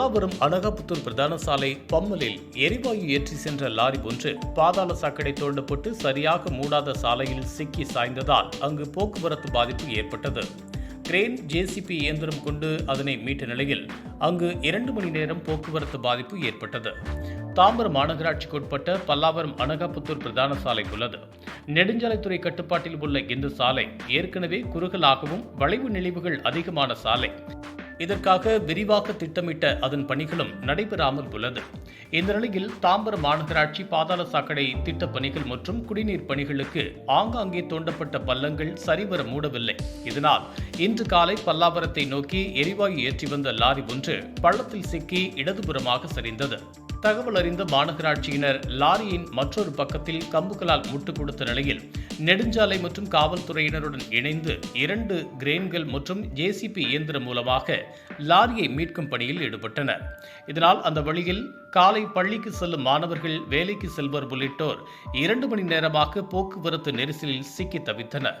பல்லாவரம் அனகாபுத்தூர் பிரதான சாலை பம்மலில் எரிவாயு ஏற்றி சென்ற லாரி ஒன்று பாதாள சாக்கடை தோண்டப்பட்டு சரியாக மூடாத சாலையில் சிக்கி சாய்ந்ததால் அங்கு போக்குவரத்து பாதிப்பு ஏற்பட்டது. கிரேன் ஜேசிபி இயந்திரம் கொண்டு அதனை மீட்ட நிலையில் அங்கு இரண்டு மணி நேரம் போக்குவரத்து பாதிப்பு ஏற்பட்டது. தாம்பரம் மாநகராட்சிக்கு உட்பட்ட பல்லாவரம் அனகாபுத்தூர் பிரதான சாலை உள்ளது. நெடுஞ்சாலைத்துறை கட்டுப்பாட்டில் உள்ள இந்த சாலை ஏற்கனவே குறுகலாகவும் வளைவு நெளிவுகள் அதிகமான சாலை. இதற்காக விரிவாக திட்டமிட்ட அதன் பணிகளும் நடைபெறாமல் உள்ளது. இந்த நிலையில் தாம்பரம் மாநகராட்சி பாதாள சாக்கடை திட்டப் பணிகள் மற்றும் குடிநீர் பணிகளுக்கு ஆங்காங்கே தோண்டப்பட்ட பள்ளங்கள் சரிவர மூடவில்லை. இதனால் இன்று காலை பல்லாவரத்தை நோக்கி எரிவாயு ஏற்றி வந்த லாரி ஒன்று பள்ளத்தில் சிக்கி இடதுபுறமாக சரிந்தது. தகவல் அறிந்த மாநகராட்சியினர் லாரியின் மற்றொரு பக்கத்தில் கம்புகளால் முட்டு கொடுத்த நிலையில் நெடுஞ்சாலை மற்றும் காவல்துறையினருடன் இணைந்து இரண்டு கிரேன்கள் மற்றும் ஜேசிபி இயந்திரம் மூலமாக லாரியை மீட்கும் பணியில் ஈடுபட்டனர். இதனால் அந்த வழியில் காலை பள்ளிக்கு செல்லும் மாணவர்கள் வேலைக்கு செல்வர் உள்ளிட்டோர் இரண்டு மணி நேரமாக போக்குவரத்து நெரிசலில் சிக்கி தவித்தனர்.